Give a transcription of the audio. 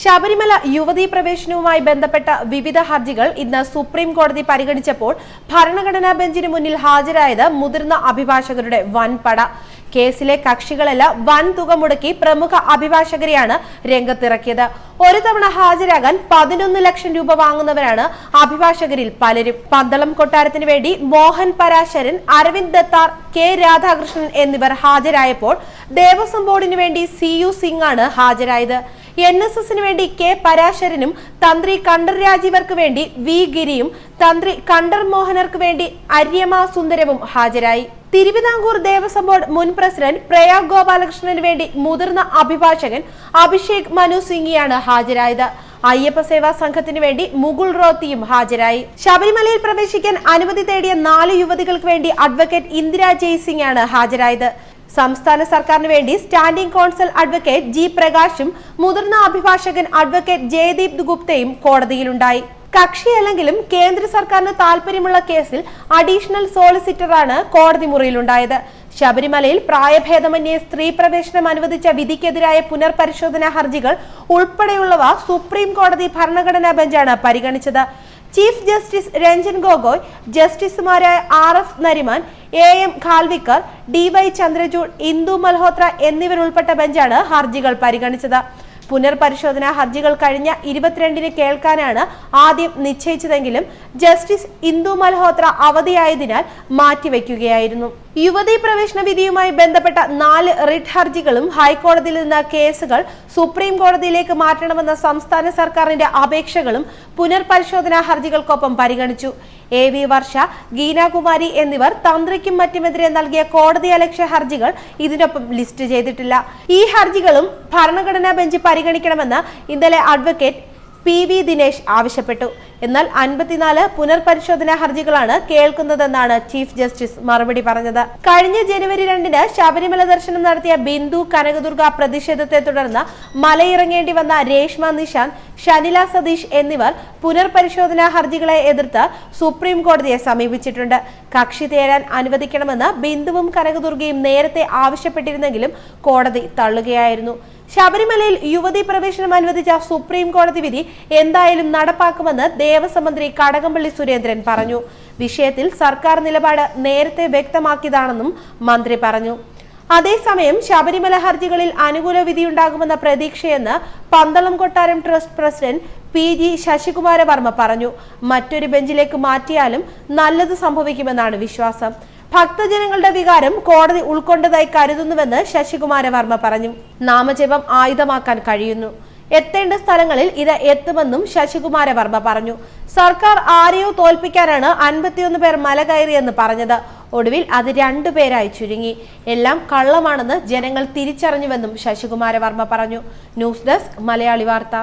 ശബരിമല യുവതീ പ്രവേശനവുമായി ബന്ധപ്പെട്ട വിവിധ ഹർജികൾ ഇന്ന് സുപ്രീം കോടതി പരിഗണിച്ചപ്പോൾ ഭരണഘടനാ ബെഞ്ചിന് മുന്നിൽ ഹാജരായത് മുതിർന്ന അഭിഭാഷകരുടെ വൻപട. കേസിലെ കക്ഷികളെല്ലാം വൻ തുക മുടക്കി പ്രമുഖ അഭിഭാഷകരെയാണ് രംഗത്തിറക്കിയത്. ഒരു തവണ ഹാജരാകാൻ പതിനൊന്ന് ലക്ഷം രൂപ വാങ്ങുന്നവരാണ് അഭിഭാഷകരിൽ പലരും. പന്തളം കൊട്ടാരത്തിന് വേണ്ടി മോഹൻ പരാശരൻ അരവിന്ദ് ദത്താർ കെ രാധാകൃഷ്ണൻ എന്നിവർ ഹാജരായപ്പോൾ ദേവസ്വം ബോർഡിന് വേണ്ടി സി യു സിംഗ് ആണ് ഹാജരായത്. എൻ എസ് എസിന് വേണ്ടി കെ പരാശരനും തന്ത്രി കണ്ടർ രാജീവർക്ക് വേണ്ടി വി ഗിരിയും തന്ത്രി കണ്ടർ മോഹനർക്ക് വേണ്ടി അര്യമ സുന്ദരവും ഹാജരായി. തിരുവിതാംകൂർ ദേവസ്വം ബോർഡ് മുൻ പ്രസിഡന്റ് പ്രയാഗ് ഗോപാലകൃഷ്ണന് വേണ്ടി മുതിർന്ന അഭിഭാഷകൻ അഭിഷേക് മനു സിംഗിയാണ് ഹാജരായത്. അയ്യപ്പ സേവാ സംഘത്തിന് വേണ്ടി മുകുൾ റോത്തിയും ഹാജരായി. ശബരിമലയിൽ പ്രവേശിക്കാൻ അനുമതി തേടിയ നാല് യുവതികൾക്ക് വേണ്ടി അഡ്വക്കേറ്റ് ഇന്ദിരാ ജയ്സിംഗ് ആണ് ഹാജരായത്. സംസ്ഥാന സർക്കാരിന് വേണ്ടി സ്റ്റാൻഡിംഗ് കോൺസൽ അഡ്വക്കേറ്റ് ജി പ്രകാശും മുതിർന്ന അഭിഭാഷകൻ അഡ്വക്കേറ്റ് ജയദീപ് ഗുപ്തയും കോടതിയിലുണ്ടായി. കക്ഷിയല്ലെങ്കിലും കേന്ദ്ര സർക്കാരിന് താൽപര്യമുള്ള കേസിൽ അഡീഷണൽ സോളിസിറ്ററാണ് കോടതി മുറിയിലുണ്ടായത്. ശബരിമലയിൽ പ്രായഭേദമന്യേ സ്ത്രീ പ്രവേശനം അനുവദിച്ച വിധിക്കെതിരായ പുനർപരിശോധനാ ഹർജികൾ ഉൾപ്പെടെയുള്ളവ സുപ്രീം കോടതി ഭരണഘടനാ ബെഞ്ചാണ് പരിഗണിച്ചത്. ചീഫ് ജസ്റ്റിസ് രഞ്ജൻ ഗൊഗോയ് ജസ്റ്റിസുമാരായ R F Nariman A M Khanwilkar D Y Chandrachud Indu Malhotra എന്നിവരുൾപ്പെട്ട ബെഞ്ചാണ് ഹർജികൾ പരിഗണിച്ചത്. പുനർപരിശോധന ഹർജികൾ കഴിഞ്ഞ ഇരുപത്തിരണ്ടിന് കേൾക്കാനാണ് ആദ്യം നിശ്ചയിച്ചതെങ്കിലും ജസ്റ്റിസ് ഇന്ദു മൽഹോത്ര അവധിയായതിനാൽ മാറ്റിവെക്കുകയായിരുന്നു. യുവതീ പ്രവേശന വിധിയുമായി ബന്ധപ്പെട്ട നാല് റിട്ട് ഹർജികളും ഹൈക്കോടതിയിൽ നിന്ന് കേസുകൾ സുപ്രീം കോടതിയിലേക്ക് മാറ്റണമെന്ന സംസ്ഥാന സർക്കാരിന്റെ അപേക്ഷകളും പുനർപരിശോധനാ ഹർജികൾക്കൊപ്പം പരിഗണിച്ചു. എ വി വർഷ ഗീനാകുമാരി എന്നിവർ തന്ത്രിക്കും മറ്റുമെതിരെ നൽകിയ കോടതി അലക്ഷ്യ ഹർജികൾ ഇതിനൊപ്പം ലിസ്റ്റ് ചെയ്തിട്ടില്ല. ഈ ഹർജികളും ഭരണഘടനാ ബെഞ്ച് പരിഗണിക്കണമെന്ന് ഇന്നലെ അഡ്വക്കേറ്റ് പി വി ദിനേശ് ആവശ്യപ്പെട്ടു. എന്നാൽ അൻപത്തിനാല് പുനർപരിശോധനാ ഹർജികളാണ് കേൾക്കുന്നതെന്നാണ് ചീഫ് ജസ്റ്റിസ് മറുപടി പറഞ്ഞത്. കഴിഞ്ഞ ജനുവരി രണ്ടിന് ശബരിമല ദർശനം നടത്തിയ ബിന്ദു കനകദുർഗ പ്രതിഷേധത്തെ തുടർന്ന് മലയിറങ്ങേണ്ടി വന്ന രേഷ്മ നിഷാന്ത് ഷനില സതീഷ് എന്നിവർ പുനർപരിശോധനാ ഹർജികളെ എതിർത്ത് സുപ്രീം കോടതിയെ സമീപിച്ചിട്ടുണ്ട്. കക്ഷി തേരാൻ അനുവദിക്കണമെന്ന് ബിന്ദുവും കനകദുർഗയും നേരത്തെ ആവശ്യപ്പെട്ടിരുന്നെങ്കിലും കോടതി തള്ളുകയായിരുന്നു. ശബരിമലയിൽ യുവതി പ്രവേശനം അനുവദിച്ച സുപ്രീം കോടതി വിധി എന്തായാലും നടപ്പാക്കുമെന്ന് ദേവസ്വം മന്ത്രി കടകംപള്ളി സുരേന്ദ്രൻ പറഞ്ഞു. വിഷയത്തിൽ സർക്കാർ നിലപാട് നേരത്തെ വ്യക്തമാക്കിയതാണെന്നും മന്ത്രി പറഞ്ഞു. അതേസമയം ശബരിമല ഹർജികളിൽ അനുകൂല വിധിയുണ്ടാകുമെന്ന പ്രതീക്ഷയെന്ന് പന്തളം കൊട്ടാരം trust president P G Sasikumara Varma പറഞ്ഞു. മറ്റൊരു ബെഞ്ചിലേക്ക് മാറ്റിയാലും നല്ലത് സംഭവിക്കുമെന്നാണ് വിശ്വാസം. ഭക്തജനങ്ങളുടെ വികാരം കോടതി ഉൾക്കൊണ്ടതായി കരുതുന്നുവെന്ന് ശശികുമാര വർമ്മ പറഞ്ഞു. നാമജപം ആയുധമാക്കാൻ കഴിയുന്നു. എത്തേണ്ട സ്ഥലങ്ങളിൽ ഇത് എത്തുമെന്നും ശശികുമാര വർമ്മ പറഞ്ഞു. സർക്കാർ ആരെയോ തോൽപ്പിക്കാനാണ് അൻപത്തിയൊന്ന് പേർ മല കയറിയെന്ന് പറഞ്ഞത്. ഒടുവിൽ അത് രണ്ടു പേരായി ചുരുങ്ങി. എല്ലാം കള്ളമാണെന്ന് ജനങ്ങൾ തിരിച്ചറിഞ്ഞുവെന്നും ശശികുമാര വർമ്മ പറഞ്ഞു. ന്യൂസ് ഡെസ്ക് മലയാളി വാർത്ത.